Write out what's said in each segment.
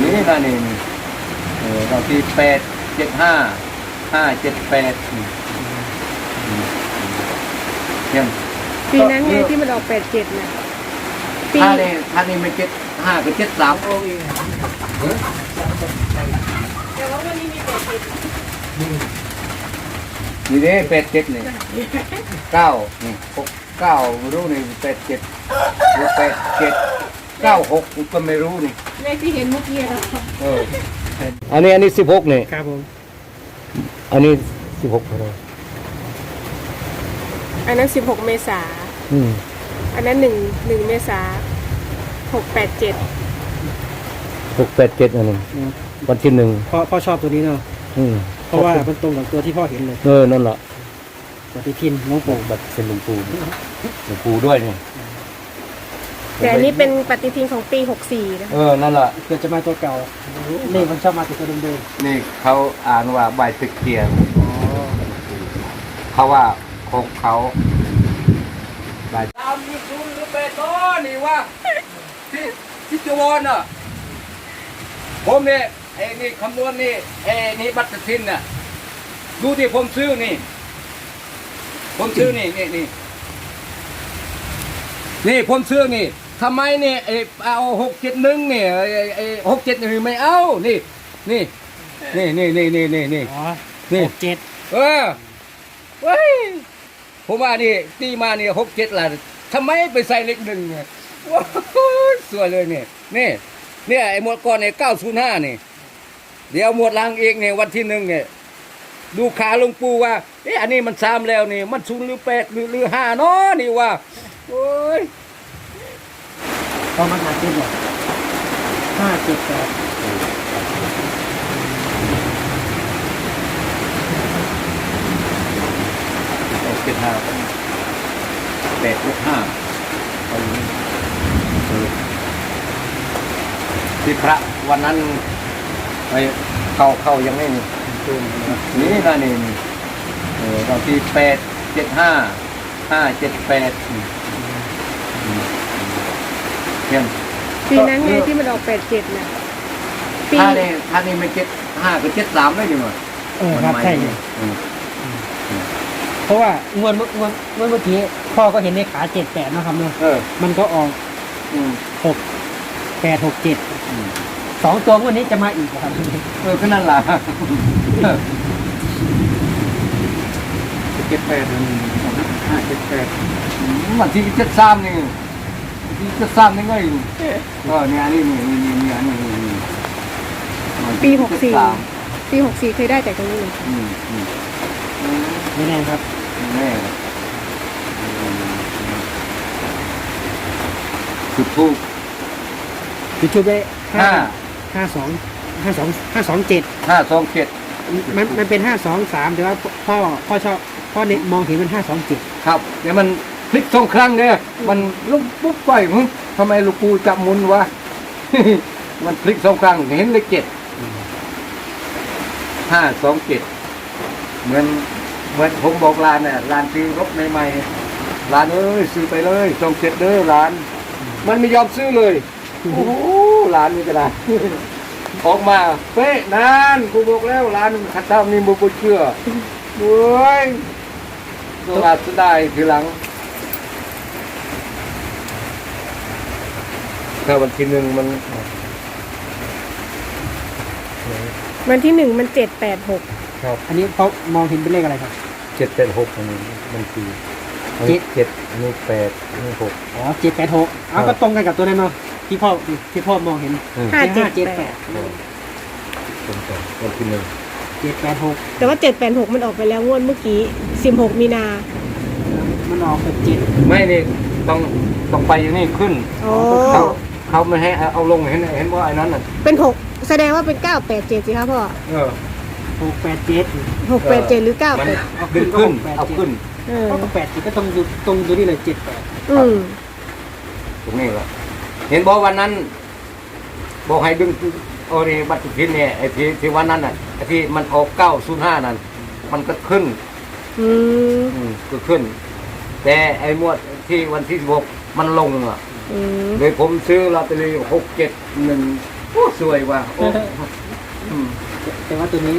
นี่นะนี่นี่เออเราที่แปดเจ็ดห้าห้าเจ็ดแปดอืมอืมยังปีนั้นไงที่มันออกแปดเจ็ดน่ะปีถ้านี่ถ้านี่ไม่เจ็ดห้าก็เจ็ดสามโอ้ยแต่ว่าวันนี้มีแปดเจ็ดนี่เด้แปดเจ็ดนี่เก้านี่หกเก้าไม่รู้นี่แปดเจ็ดหรือแปดเจ็ด เก้าหกก็ไม่รู้นี่เลขที่เห็นเมื่อกี้แล้วเอออันนี้อันนี้สิบหกนี่ ครับผม อันนี้สิบหกอะไรอันนั้นสิบหกเมษา อืมอันนั้นหนึ่งหนึ่งเมษาหกแปดเจ็ดหกแปดเจ็ดอันนี้วันที่หนึ่งพ่อพ่อชอบตัวนี้เนาะอืมเพราะว่ามันตรงกับตัวที่พ่อเห็นเลยเออนั่นแหละปฏิทินน้องโป่งบัตรเป็นหลวงปู่หลวงปู่ด้วยนี่ แต่อันนี้เป็นปฏิทินของปีหกสี่นะเออ นั่นแหละเกิดจะมาตัวเก่าเลขมันชอบมาตัวเดิมนี่เขาอ่านว่าใบตะเกียงๆอ๋อเขาว่าของเขาใบตามยูทูบหรือเปโตนี่ว่าที่ที่จวรน่ะผมเนี่ยไอ้นี่คำนวณนี่ไอ้นี่บัตรทินน่ะดูที่ผมซื้อนี่ ผมซื้อนี่นี่นี่นี่ผมซื้อนี่ ทำไมนี่ไอ้เอาหกเจ็ดหนึ่งนี่ไอ้ไอ้หกเจ็ดหนึ่งไม่เอานี่นี่นี่นี่นี่นี่นี่นี่ อ๋อนี่ หกเจ็ดเออเว้ยผมว่านี่ตีมานี่หกเจ็ดล้านทำไมไปใส่เลขหนึ่งเนี่ยว้าวสวยเลยเนี่ยนี่เนี่ยไอ้หมวดก่อนเนี่ยเก้าศูนย์ห้านี่ เดี๋ยวหมวดหลังเองเนี่ยวันที่หนึ่งเนี่ยดูขาหลวงปู่ว่าเอ๊ะอันนี้มันสามแล้วนี่ มันศูนย์หรือแปดหรือหรือห้าเนาะนี่ว่าโอ้ย พอมาหาเจ็ดเนี่ยห้าเจ็ดแปดเจ็ดห้าแปดลูกห้าที่พระวันนั้นไปเข้าเข้ายังไม่มีนี่นะนี่นี่เออเราที่แปดเจ็ดห้าห้าเจ็ดแปด ยังปีนั้นไงที่มันออกแปดเจ็ดน่ะปีถ้านี่ถ้านี่ไม่เจ็ดห้าก็เจ็ดสามได้ยังไงเออครับใช่เลยอืมเพราะว่างวดเมื่องวดงวดเมื่อกี้พ่อก็เห็นในขาเจ็ดแปดนะครับเนาะเออ มันก็ออกอืมหกแปดหกเจ็ดอืมสองตัวงวันนี้จะมาอีกเหรอครับ เออก็นั่นล่ะเจ็ดแปดนั่นห้าเจ็ดแปดอืมวันที่เจ็ดสามนี่วันที่เจ็ดสามนี่ไงเออเนี่ยอันนี่นี่นี่นี่นี่อันนี้นี่นี่วันที่ปีหกสี่เจ็ดามปีหกสี่เคยได้จากตรงนี้เลยอืมอืมอืมไม่แน่ครับแม่จุดทูบจุดชูไปห้าห้าสองห้าสองห้าสองเจ็ดห้าสองเจ็ดมันมันเป็นห้าสองสามแต่ว่าพ่อพ่อชอบพ่อเนี่ยมองเห็นมันห้าสองเจ็ดครับเดี๋ยวมันพ ลิกสองครั้งเนี่ย มันลุกปุ๊บไปมึงทำไมลูกปูจับมุนวะ มันพลิกสองครั้งเห็นเลขเจ็ดห้าสองเจ็ดเหมือนเหมือนผมบอกร้านเนี่ยร้านซื้อรถใหม่ๆร้านเอ้ยซื้อไปเลยสองเจ็ดเด้อร้าน มันไม่ยอมซื้อเลยโอ้โหร้านนี้ก็ได้ออกมาเป๊ะนานกูบอกแล้วร้านขัดเท้านี่มึงบ่เชื่อโว้ยต้องอาจจะได้ทีหลัง ถ้าวันที่หนึ่งมันวันที่หนึ่งมันเจ็ดแปดหกครับอันนี้เขามองเห็นเป็นเลขอะไรครับ เจ็ดแปดหกอันนี้มันคืออันเจ็นี้ดเจ็ดอันนี้แปดอันนี้หก อ๋อเจ็ดแปดหกอ้าวครัก็บตรงกันกับตัวนั้นเนาะที่พ่อที่พ่อมองเห็นอืม ห้าเจ็ดเจ็ดแปแปดดตรงกันวันที่หนึ่งเจ็ดแปดหกแต่ว่าเจ็ดแปดหกมันออกไปแล้วงวดเมื่อกี้สิบหกมีนามันออกเป็นเจ็ดไม่นี่ต้องต้องไปอย่างนี้ขึ้นโอ้เขา เขาไม่ให้เอาเอาลงเห็นเห็นว่าไอ้นั้นน่ะเป็นหกแสดงว่าเป็นเก้าแปดเจ็ดสิคะพ่อเออหกแปดเจ็ดหกแปดเจ็ดหรือเก้ามันแปดดึงขึ้นเอาขึ้นเออก็แปดเจ็ดก็ตรงอยู่ตรงตัวนี้เลยเจ็ดแปดอืมตรงนี้แหละเห็นบอกวันนั้น บอกให้ดึงโอรีบัตรพินเนี่ยไอ้ที่ที่วันนั้นน่ะไอ้ที่มันออกเก้าศูนย์ห้านั่นมันก็ขึ้น อืมอืมก็ขึ้น แต่ไอ้หมวดที่วันที่สิบหกมันลงอะอืม เลยผมซื้อลอตเตอรี่หกเจ็ดหนึ่งโอ้สวยว่ะโอ้อืมแต่ว่าตัวนี้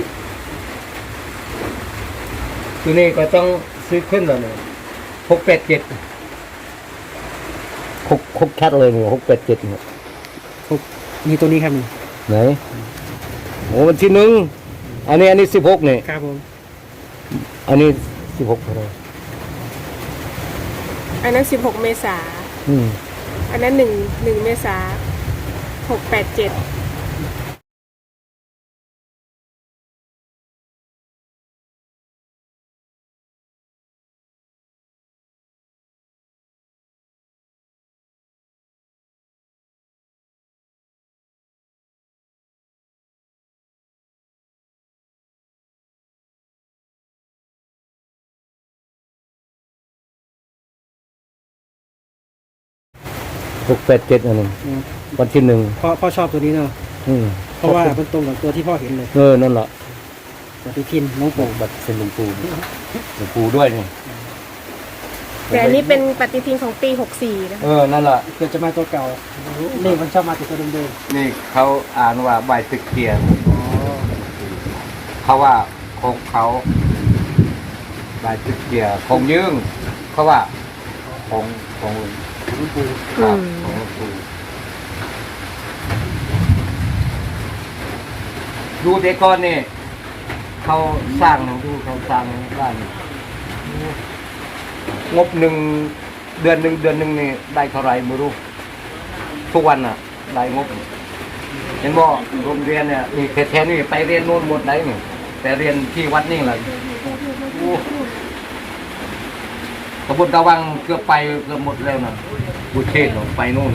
ตัวนี้ก็ต้องซื้อขึ้นแล้วเนี่ยหกแปดเจ็ดหกหกแคทเลยเนี่ยหกแปดเจ็ดเนี่ยมีตัวนี้ครับนี่ไหนโอ้มันที่หนึ่งอันนี้อันนี้สิบหกเนี่ยครับผมอันนี้สิบหกเท่าไหร่อันนั้นสิบหกเมษาอืม อันนั้นหนึ่งหนึ่งเมษาหกแปดเจ็ด หกแปดเจ็ดอันนึงอืมวันที่หนึ่งพ่อพ่อชอบตัวนี้เนาะอืมเพราะว่ามันตรงกับตัวที่พ่อเห็นเลยเออนั่นแหละปฏิทินน้องโป่งบัตรเป็นหลวงปู่หลวงปู่ด้วยนี่แต่อันนี้เป็นปฏิทินของปีหกสี่นะคะ เออนั่นแหละเกิดจะมาตัวเก่าเลขมันชอบมาตัวเดิมนี่เขาอ่านว่าใบตะเคียนๆอ๋อเขาว่าของเขาใบตะเคียนของยืงเขาว่าของของ หลวงน้องปู่ครับของหลวงปู่ดูเด็กก่อนนี่เขาสร้างหนังดูเขาสร้างบ้านนี่งบหนึ่งเดือนหนึ่งเดือนหนึ่งนี่ได้เท่าไหรไม่รู้ทุกวันน่ะได้งบเห็นบ่โรงเรียนเนี่ยนี่แท้ๆนี่ไปเรียนโน่นหมดไหนนี่แต่เรียนที่วัดนี่แหละโอ้กระบุนตะวังเกือบไปเกือบหมดแล้วนะ กูเชษฐ์ไปโน่น